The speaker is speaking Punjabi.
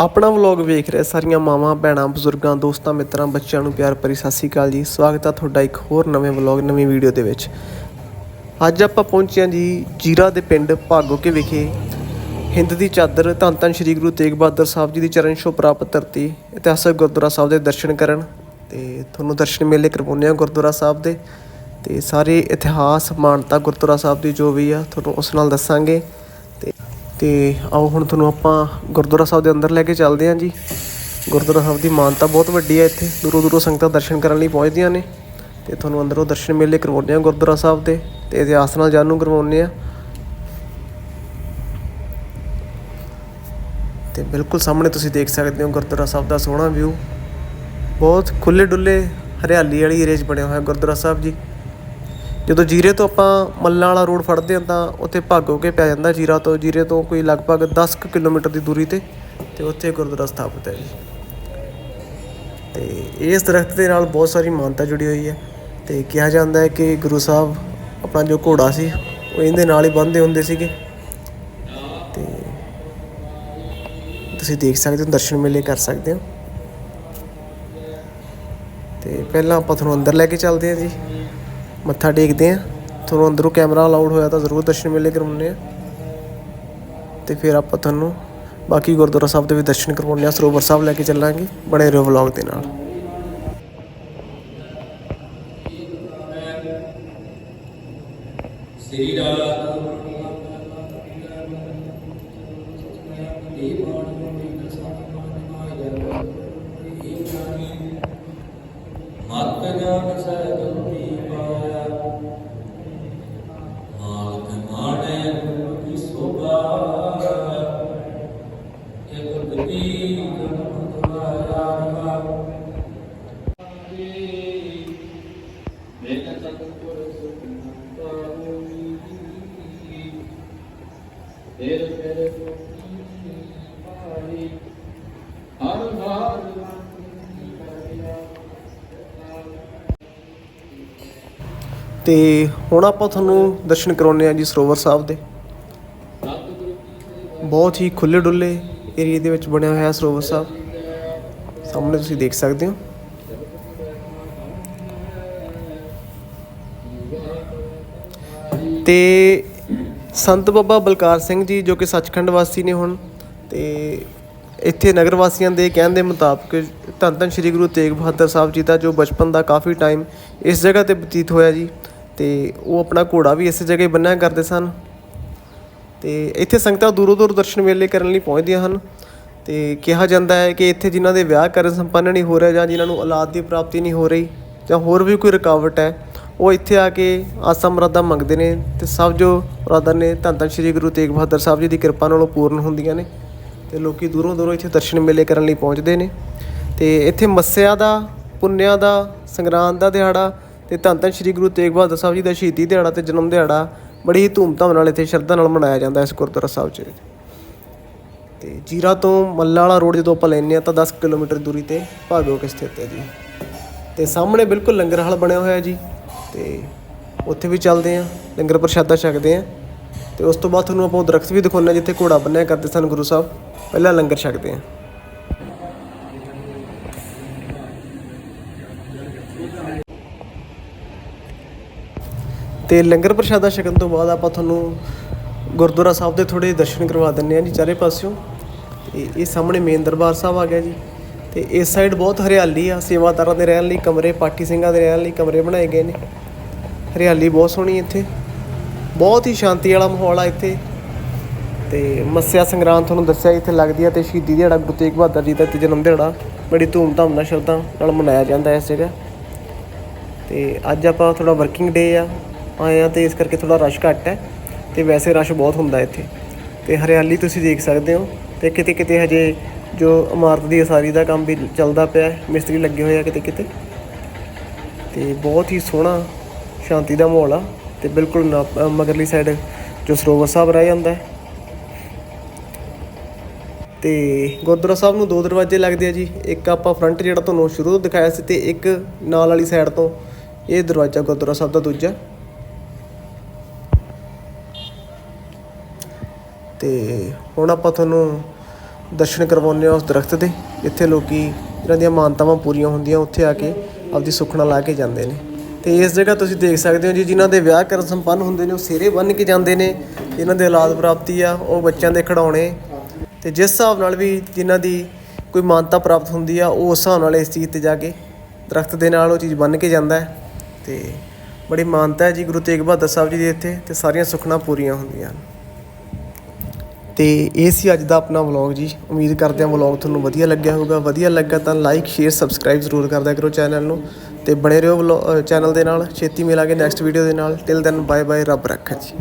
ਆਪਣਾ ਵਲੌਗ ਵੇਖ ਰਹੇ ਸਾਰੀਆਂ ਮਾਵਾਂ, ਭੈਣਾਂ, ਬਜ਼ੁਰਗਾਂ, ਦੋਸਤਾਂ, ਮਿੱਤਰਾਂ, ਬੱਚਿਆਂ ਨੂੰ ਪਿਆਰ ਭਰੀ ਸਤਿ ਸ਼੍ਰੀ ਅਕਾਲ ਜੀ। ਸਵਾਗਤ ਹੈ ਤੁਹਾਡਾ ਇੱਕ ਹੋਰ ਨਵੇਂ ਵਲੌਗ, ਨਵੀਂ ਵੀਡੀਓ ਦੇ ਵਿੱਚ। ਅੱਜ ਆਪਾਂ ਪਹੁੰਚੇ ਹਾਂ ਜੀ ਜੀਰਾ ਦੇ ਪਿੰਡ ਭਾਗੋਕੇ ਵਿਖੇ। ਹਿੰਦ ਦੀ ਚਾਦਰ ਧੰਨ ਧੰਨ ਸ਼੍ਰੀ ਗੁਰੂ ਤੇਗ ਬਹਾਦਰ ਸਾਹਿਬ ਜੀ ਦੀ ਚਰਨ ਛੋਹ ਪ੍ਰਾਪਤ ਧਰਤੀ, ਇਤਿਹਾਸਕ ਗੁਰਦੁਆਰਾ ਸਾਹਿਬ ਦੇ ਦਰਸ਼ਨ ਕਰਨ ਤੇ ਤੁਹਾਨੂੰ ਦਰਸ਼ਨ ਮੇਲੇ ਕਰਵਾਉਂਦੇ ਹਾਂ ਗੁਰਦੁਆਰਾ ਸਾਹਿਬ ਦੇ। ਤੇ ਸਾਰੇ ਇਤਿਹਾਸ, ਮਾਨਤਾ ਗੁਰਦੁਆਰਾ ਸਾਹਿਬ ਦੀ ਜੋ ਵੀ ਆ, ਤੁਹਾਨੂੰ ਉਸ ਨਾਲ ਦੱਸਾਂਗੇ। ਤੇ ਆਓ ਹੁਣ ਤੁਹਾਨੂੰ ਆਪਾਂ ਗੁਰਦੁਆਰਾ ਸਾਹਿਬ ਦੇ ਅੰਦਰ ਲੈ ਕੇ ਚੱਲਦੇ ਹਾਂ ਜੀ। ਗੁਰਦੁਆਰਾ ਸਾਹਿਬ ਦੀ ਮਾਨਤਾ ਬਹੁਤ ਵੱਡੀ ਹੈ ਇੱਥੇ। ਦੂਰੋਂ ਦੂਰੋਂ ਸੰਗਤਾਂ ਦਰਸ਼ਨ ਕਰਨ ਲਈ ਪਹੁੰਚਦੀਆਂ ਨੇ ਤੇ ਤੁਹਾਨੂੰ ਅੰਦਰੋਂ ਦਰਸ਼ਨ ਮੇਲੇ ਕਰਵਾਉਂਦੇ ਹਾਂ ਗੁਰਦੁਆਰਾ ਸਾਹਿਬ ਦੇ ਤੇ ਇਤਿਹਾਸ ਨਾਲ ਜਾਣੂ ਕਰਵਾਉਂਦੇ ਆ ਤੇ ਬਿਲਕੁਲ ਸਾਹਮਣੇ ਤੁਸੀਂ ਦੇਖ ਸਕਦੇ ਹੋ ਗੁਰਦੁਆਰਾ ਸਾਹਿਬ ਦਾ ਸੋਹਣਾ ਵਿਊ ਬਹੁਤ ਖੁੱਲੇ ਡੁੱਲੇ ਹਰਿਆਲੀ ਵਾਲੀ ਏਰੀਆ 'ਚ ਬਣਿਆ ਹੋਇਆ ਗੁਰਦੁਆਰਾ ਸਾਹਿਬ ਜੀ। ਜਦੋਂ ਜੀਰੇ ਤੋਂ ਆਪਾਂ ਮੱਲਾਂ ਵਾਲਾ ਰੋਡ ਫੜਦੇ ਹਾਂ ਤਾਂ ਉੱਥੇ ਭਾਗੋ ਕੇ ਪੈ ਜਾਂਦਾ ਜੀਰਾ ਤੋਂ। ਜੀਰੇ ਤੋਂ ਕੋਈ ਲਗਭਗ 10 ਕੁ ਕਿਲੋਮੀਟਰ ਦੀ ਦੂਰੀ ਤੇ ਤੇ ਉੱਥੇ ਗੁਰਦੁਆਰਾ ਸਥਾਪਿਤ ਹੈ ਜੀ। ਤੇ ਇਸ ਦਰਖਤ ਦੇ ਨਾਲ ਬਹੁਤ ਸਾਰੀ ਮਾਨਤਾ ਜੁੜੀ ਹੋਈ ਹੈ ਤੇ ਕਿਹਾ ਜਾਂਦਾ ਹੈ ਕਿ ਗੁਰੂ ਸਾਹਿਬ ਆਪਣਾ ਜੋ ਘੋੜਾ ਸੀ, ਉਹ ਇਹਦੇ ਨਾਲ ਹੀ ਬੰਨ੍ਹਦੇ ਹੁੰਦੇ ਸੀਗੇ। ਤੇ ਤੁਸੀਂ ਦੇਖ ਸਕਦੇ ਹੋ, ਦਰਸ਼ਨ ਮੇਲੇ ਕਰ ਸਕਦੇ ਹੋ। ਤੇ ਪਹਿਲਾਂ ਆਪਾਂ ਤੁਹਾਨੂੰ ਅੰਦਰ ਲੈ ਕੇ ਚੱਲਦੇ ਹਾਂ ਜੀ। ਮੱਥਾ ਟੇਕਦੇ ਹਾਂ ਤੁਹਾਨੂੰ ਅੰਦਰੋਂ ਕੈਮਰਾ ਅਲਾਉਡ ਹੋਇਆ ਤਾਂ ਜ਼ਰੂਰ ਦਰਸ਼ਨ ਮੇਲੇ ਕਰਵਾਉਂਦੇ ਆ। ਤੇ ਫਿਰ ਆਪਾਂ ਤੁਹਾਨੂੰ ਬਾਕੀ ਗੁਰਦੁਆਰਾ ਸਾਹਿਬ ਦੇ ਵੀ ਦਰਸ਼ਨ ਕਰਵਾਉਂਦੇ ਆ। ਸਰੋਵਰ ਸਾਹਿਬ ਲੈ ਕੇ ਚੱਲਾਂਗੇ ਬੜੇ ਰਹੋ ਵਲੌਗ ਦੇ ਨਾਲ। ਸ੍ਰੀ ਰਾਮ ਮੇਕ ਤੇਰੇ ਤੇਰੇ ਪਾਈ ਹਰ ਹਰ ਤੇ ਹੁਣ ਆਪਾਂ ਤੁਹਾਨੂੰ ਦਰਸ਼ਨ ਕਰਾਉਂਦੇ ਆ ਜੀ ਸਰੋਵਰ ਸਾਹਿਬ ਦੇ। ਬਹੁਤ ਹੀ ਖੁੱਲੇ ਡੁੱਲੇ ਏਰੀਆ ਦੇ ਵਿੱਚ ਬਣਿਆ ਹੋਇਆ ਸਰੋਵਰ ਸਾਹਿਬ। ਸਾਹਮਣੇ ਤੁਸੀਂ ਦੇਖ ਸਕਦੇ ਹੋ। ਤੇ ਸੰਤ ਬਾਬਾ ਬਲਕਾਰ ਸਿੰਘ ਜੀ ਜੋ ਕਿ ਸੱਚਖੰਡ ਵਾਸੀ ਨੇ ਹੁਣ, ਤੇ ਇੱਥੇ ਨਗਰ ਵਾਸੀਆਂ ਦੇ ਕਹਿਣ ਦੇ ਮੁਤਾਬਕ ਧੰਨ ਧੰਨ ਸ਼੍ਰੀ ਗੁਰੂ ਤੇਗ ਬਹਾਦਰ ਸਾਹਿਬ ਜੀ ਦਾ ਜੋ ਬਚਪਨ ਦਾ ਕਾਫੀ ਟਾਈਮ ਇਸ ਜਗ੍ਹਾ ਤੇ ਬਤੀਤ ਹੋਇਆ ਜੀ, ਤੇ ਉਹ ਆਪਣਾ ਘੋੜਾ ਵੀ ਇਸੇ ਜਗ੍ਹਾ ਹੀ ਬੰਨਿਆ ਕਰਦੇ ਸਨ। ਤੇ ਇੱਥੇ ਸੰਗਤਾਂ ਦੂਰੋਂ ਦੂਰ ਦਰਸ਼ਨ ਮੇਲੇ ਕਰਨ ਲਈ ਪਹੁੰਚਦੀਆਂ ਹਨ, ਤੇ ਕਿਹਾ ਜਾਂਦਾ ਹੈ ਕਿ ਇੱਥੇ ਜਿਨ੍ਹਾਂ ਦੇ ਵਿਆਹ ਕਰਨ ਸੰਪੰਨ ਨਹੀਂ ਹੋ ਰਿਹਾ ਜਾਂ ਜਿਨ੍ਹਾਂ ਨੂੰ ਔਲਾਦ ਦੀ ਪ੍ਰਾਪਤੀ ਨਹੀਂ ਹੋ ਰਹੀ ਜਾਂ ਹੋਰ ਵੀ ਕੋਈ ਰੁਕਾਵਟ ਹੈ ਉਹ ਇੱਥੇ ਆ ਕੇ ਆਸਾ ਮੁਰਾਦਾਂ ਮੰਗਦੇ ਨੇ ਤੇ ਸਭ ਜੋ ਮੁਰਾਦਾਂ ਨੇ ਧੰਨ ਧੰਨ ਸ਼੍ਰੀ ਗੁਰੂ ਤੇਗ ਬਹਾਦਰ ਸਾਹਿਬ ਜੀ ਦੀ ਕਿਰਪਾ ਨਾਲ ਉਹ ਪੂਰਨ ਹੁੰਦੀਆਂ ਨੇ ਤੇ ਲੋਕੀ ਦੂਰੋਂ ਦੂਰੋਂ ਇੱਥੇ ਦਰਸ਼ਨ ਮੇਲੇ ਕਰਨ ਲਈ ਪਹੁੰਚਦੇ ਨੇ ਤੇ ਇੱਥੇ ਮੱਸਿਆ ਦਾ, ਪੁੰਨਿਆ ਦਾ, ਸੰਗਰਾਂਦ ਦਾ ਦਿਹਾੜਾ ਤੇ ਧੰਨ ਧੰਨ ਸ਼੍ਰੀ ਗੁਰੂ ਤੇਗ ਬਹਾਦਰ ਸਾਹਿਬ ਜੀ ਦਾ ਸ਼ਹੀਦੀ ਦਿਹਾੜਾ ਤੇ ਜਨਮ ਦਿਹਾੜਾ ਬੜੀ ਹੀ ਧੂਮਧਾਮ ਨਾਲ ਇੱਥੇ ਸ਼ਰਧਾ ਨਾਲ ਮਨਾਇਆ ਜਾਂਦਾ ਇਸ ਗੁਰਦੁਆਰਾ ਸਾਹਿਬ 'ਚ ਤੇ ਜੀਰਾ ਤੋਂ ਮੱਲਾ ਵਾਲਾ ਰੋਡ ਜਦੋਂ ਆਪਾਂ ਲੈਂਦੇ ਆ ਤਾਂ 10 ਕਿਲੋਮੀਟਰ ਦੂਰੀ ਤੇ ਭਾਗੋ ਕੇ ਸਥਿਤ ਹੈ ਜੀ। ਤੇ ਸਾਹਮਣੇ ਬਿਲਕੁਲ ਲੰਗਰ ਹਾਲ ਬਣਿਆ ਹੋਇਆ ਜੀ। ਤੇ ਉੱਥੇ ਵੀ ਚੱਲਦੇ ਆ ਲੰਗਰ ਪ੍ਰਸ਼ਾਦਾ ਛਕਦੇ ਆ ਤੇ ਉਸ ਤੋਂ ਬਾਅਦ ਤੁਹਾਨੂੰ ਆਪਾਂ ਉਹ ਦਰਖਤ ਵੀ ਦਿਖਾਉਂਦੇ ਹਾਂ ਜਿੱਥੇ ਘੋੜਾ ਬੰਨਿਆ ਕਰਦੇ ਸਨ ਗੁਰੂ ਸਾਹਿਬ, ਪਹਿਲਾਂ ਲੰਗਰ ਛਕਦੇ ਆ ਤੇ ਲੰਗਰ ਪ੍ਰਸ਼ਾਦਾ ਛਕਣ ਤੋਂ ਬਾਅਦ ਆਪਾਂ ਤੁਹਾਨੂੰ ਗੁਰਦੁਆਰਾ ਸਾਹਿਬ ਦੇ ਥੋੜੇ ਦਰਸ਼ਨ ਕਰਵਾ ਦਿੰਨੇ ਆ ਜੀ ਚਾਰੇ ਪਾਸਿਓਂ। ਤੇ ਇਹ ਸਾਹਮਣੇ ਮੇਨ ਦਰਬਾਰ ਸਾਹਿਬ ਆ ਗਿਆ ਜੀ। ਤੇ ਇਸ ਸਾਈਡ ਬਹੁਤ ਹਰਿਆਲੀ ਆ ਸੇਵਾਦਾਰਾਂ ਦੇ ਰਹਿਣ ਲਈ, ਕਮਰੇ ਪਾਠੀ ਸਿੰਘਾਂ ਦੇ ਰਹਿਣ ਲਈ ਕਮਰੇ ਬਣਾਏ ਗਏ ਨੇ। ਹਰਿਆਲੀ ਬਹੁਤ ਸੋਹਣੀ ਇੱਥੇ। ਬਹੁਤ ਹੀ ਸ਼ਾਂਤੀ ਵਾਲਾ ਮਾਹੌਲ ਆ ਇੱਥੇ। ਤੇ ਮੱਸਿਆ ਸੰਗਰਾਂਦ ਤੁਹਾਨੂੰ ਦੱਸਿਆ, ਇੱਥੇ ਲੱਗਦੀ ਆ ਤੇ ਸ਼ਹੀਦੀ ਦਿਹਾੜਾ, ਗੁਰੂ ਤੇਗ ਬਹਾਦਰ ਜੀ ਦਾ ਤੇ ਜਨਮ ਦਿਹਾੜਾ। ਬੜੀ ਧੂਮਧਾਮ ਨਾਲ, ਸ਼ਰਧਾ ਨਾਲ ਮਨਾਇਆ ਜਾਂਦਾ ਇਸ ਜਗ੍ਹਾ। ਤੇ ਅੱਜ ਆਪਾਂ ਥੋੜਾ ਵਰਕਿੰਗ ਡੇ ਆ, ਆਏ ਆ ਤੇ ਇਸ ਕਰਕੇ ਥੋੜਾ ਰਸ਼ ਘੱਟ ਹੈ। ਤੇ ਵੈਸੇ ਰਸ਼ ਬਹੁਤ ਹੁੰਦਾ ਇੱਥੇ। ਤੇ ਹਰਿਆਲੀ ਤੁਸੀਂ ਦੇਖ ਸਕਦੇ ਹੋ। ਤੇ ਕਿਤੇ ਕਿਤੇ ਹਜੇ ਜੋ ਇਮਾਰਤ ਦੀ ਉਸਾਰੀ ਦਾ ਕੰਮ ਵੀ ਚੱਲਦਾ ਪਿਆ ਮਿਸਤਰੀ ਲੱਗੇ ਹੋਏ ਆ ਕਿਤੇ ਕਿਤੇ। ਤੇ ਬਹੁਤ ਹੀ ਸੋਹਣਾ ਸ਼ਾਂਤੀ ਦਾ ਮਾਹੌਲ ਆ ਤੇ ਬਿਲਕੁਲ ਨਾ- ਮਗਰਲੀ ਸਾਈਡ ਜੋ ਸਰੋਵਰ ਸਾਹਿਬ ਰਹਿ ਜਾਂਦਾ ਹੈ। ਤੇ ਗੁਰਦੁਆਰਾ ਸਾਹਿਬ ਨੂੰ ਦੋ ਦਰਵਾਜ਼ੇ ਲੱਗਦੇ ਆ ਜੀ, ਇੱਕ ਆਪਾਂ ਫਰੰਟ ਜਿਹੜਾ ਤੁਹਾਨੂੰ ਸ਼ੁਰੂ ਤੋਂ ਦਿਖਾਇਆ ਸੀ ਤੇ ਇੱਕ ਨਾਲ ਵਾਲੀ ਸਾਈਡ ਤੋਂ ਇਹ ਦਰਵਾਜ਼ਾ ਗੁਰਦੁਆਰਾ ਸਾਹਿਬ ਦਾ ਦੂਜਾ। ਤੇ ਹੁਣ ਆਪਾਂ ਤੁਹਾਨੂੰ ਦਰਸ਼ਨ ਕਰਵਾਉਂਦੇ ਆ ਉਸ ਦਰਖਤ ਦੇ। ਜਿੱਥੇ ਲੋਕੀ ਜਿਹਨਾਂ ਦੀਆਂ ਮਾਨਤਾਵਾਂ ਪੂਰੀਆਂ ਹੁੰਦੀਆਂ, ਉੱਥੇ ਆ ਕੇ ਆਪਦੀ ਸੁੱਖਣਾ ਲਾ ਕੇ ਜਾਂਦੇ ਨੇ। ਤੇ ਇਸ ਜਗ੍ਹਾ ਤੁਸੀਂ ਦੇਖ ਸਕਦੇ ਹੋ ਜੀ, ਜਿਨ੍ਹਾਂ ਦੇ ਵਿਆਹ ਕਰਨ ਸੰਪੰਨ ਹੁੰਦੇ ਨੇ, ਉਹ ਸਿਰੇ ਬੰਨ੍ਹ ਕੇ ਜਾਂਦੇ ਨੇ। ਜਿਨ੍ਹਾਂ ਦੇ ਔਲਾਦ ਪ੍ਰਾਪਤੀ ਆ, ਉਹ ਬੱਚਿਆਂ ਦੇ ਖਿਡੌਣੇ। ਤੇ ਜਿਸ ਹਿਸਾਬ ਨਾਲ ਵੀ ਜਿਨ੍ਹਾਂ ਦੀ ਕੋਈ ਮਾਨਤਾ ਪ੍ਰਾਪਤ ਹੁੰਦੀ ਆ, ਉਹ ਉਸ ਹਿਸਾਬ ਨਾਲ ਇਸ ਚੀਜ਼ ਤੇ ਜਾ ਕੇ ਦਰਖਤ ਦੇ ਨਾਲ ਉਹ ਚੀਜ਼ ਬੰਨ੍ਹ ਕੇ ਜਾਂਦਾ ਹੈ। ਤੇ ਬੜੀ ਮਾਨਤਾ ਹੈ ਜੀ ਗੁਰੂ ਤੇਗ ਬਹਾਦਰ ਸਾਹਿਬ ਜੀ ਦੇ ਇੱਥੇ, ਤੇ ਸਾਰੀਆਂ ਸੁੱਖਣਾ ਪੂਰੀਆਂ ਹੁੰਦੀਆਂ ਹਨ ਤੇ ਇਹ ਸੀ ਅੱਜ ਦਾ ਆਪਣਾ ਵਲੌਗ ਜੀ। ਉਮੀਦ ਕਰਦੇ ਹਾਂ ਵਲੌਗ ਤੁਹਾਨੂੰ ਵਧੀਆ ਲੱਗਿਆ ਹੋਊਗਾ। ਵਧੀਆ ਲੱਗਾ ਤਾਂ ਲਾਈਕ ਸ਼ੇਅਰ ਸਬਸਕ੍ਰਾਈਬ ਜ਼ਰੂਰ ਕਰਦਿਆ ਕਰੋ ਚੈਨਲ ਨੂੰ। ਤੇ ਬਣੇ ਰਹੋ ਚੈਨਲ ਦੇ ਨਾਲ। ਛੇਤੀ ਮਿਲਾਂਗੇ ਨੈਕਸਟ ਵੀਡੀਓ ਦੇ ਨਾਲ। ਟਿਲ ਦੈਨ ਬਾਏ ਬਾਏ ਰੱਬ ਰੱਖਾ ਜੀ।